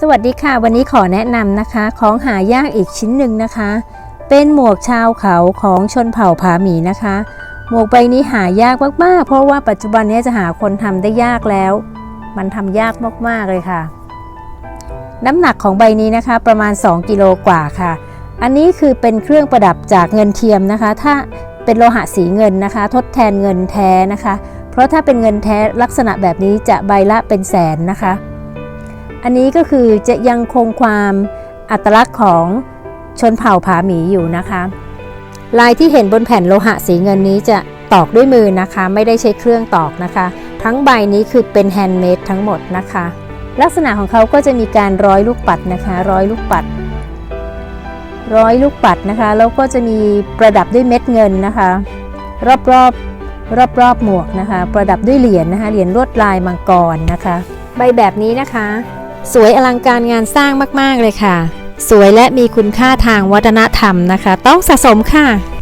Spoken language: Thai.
สวัสดีค่ะ วันนี้ขอแนะนำนะคะ ของหายากอีกชิ้นหนึ่งนะคะ เป็นหมวกชาวเขาของชนเผ่าผาหมีนะคะ หมวกใบนี้หายากมากๆ เพราะว่าปัจจุบันนี้จะหาคนทำได้ยากแล้ว มันทำยากมากๆเลยค่ะ น้ำหนักของใบนี้นะคะ ประมาณ 2 กิโลกว่าค่ะ อันนี้คือเป็นเครื่องประดับจากเงินเทียมนะคะ ถ้าเป็นโลหะสีเงินนะคะ ทดแทนเงินแท้นะคะ เพราะถ้าเป็นเงินแท้ลักษณะแบบนี้จะใบละเป็นแสนนะคะ อันนี้ก็คือจะยังคงความอัตลักษณ์ของชนเผ่าผาหมีอยู่นะคะ ลายที่เห็นบนแผ่นโลหะสีเงินนี้จะตอกด้วยมือนะคะ ไม่ได้ใช้เครื่องตอกนะคะ ทั้งใบนี้คือเป็นแฮนด์เมดทั้งหมดนะคะ ลักษณะของเขาก็จะมีการร้อยลูกปัดนะคะ ร้อยลูกปัด ร้อยลูกปัดนะคะ แล้วก็จะมีประดับด้วยเม็ดเงินนะคะ รอบรอบรอบรอบหมวกนะคะ ประดับด้วยเหรียญนะคะ เหรียญลวดลายมังกรนะคะ ใบแบบนี้นะคะ สวยอลังการงานสร้างมาก ๆ เลยค่ะ สวยและมีคุณค่าทางวัฒนธรรมนะคะ ต้องสะสมค่ะ